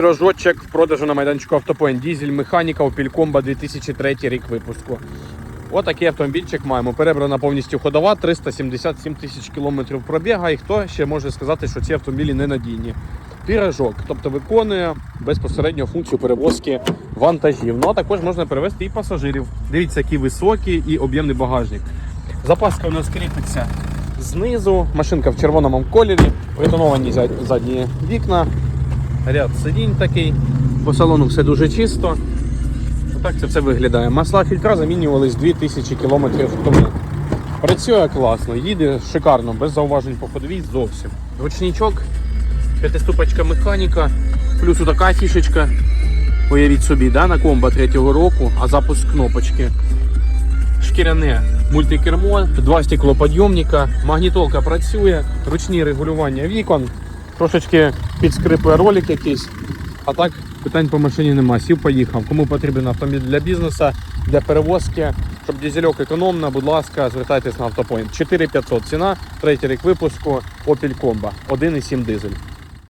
Рожочок в продажу на майданчику Автопоінт. Дізель механіка Opel 2003 рік випуску. Отакий автомобільчик маємо. Перебрана повністю ходова, 377 тисяч кілометрів пробіга. І хто ще може сказати, що ці автомобілі ненадійні? Піражок, тобто виконує безпосередньо функцію перевозки вантажів. Ну а також можна перевезти і пасажирів. Дивіться, який високий і об'ємний багажник. Запаска у нас кріпиться знизу. Машинка в червоному кольорі, притоновані задні вікна, ряд сидінь такий. По салону все дуже чисто. Отак це все виглядає. Масла фільтра замінювались 2000 км тому. Працює класно, їде шикарно, без зауважень по ходовій зовсім. Ручничок, п'ятиступочка механіка, плюс така фішечка. Уявіть собі, да, на комбо третього року, а запуск кнопочки. Шкіряне мультикермо, два стеклоподйомника, магнітолка працює, ручні регулювання вікон, трошечки підскрипує ролик якийсь. А так питань по машині нема. Сів поїхав. Кому потрібен автомобіль для бізнесу, для перевозки, щоб дізельок економно, будь ласка, звертайтесь на автопоінт. 4500 ціна, третій рік випуску Opel Combo, 1,7 дизель.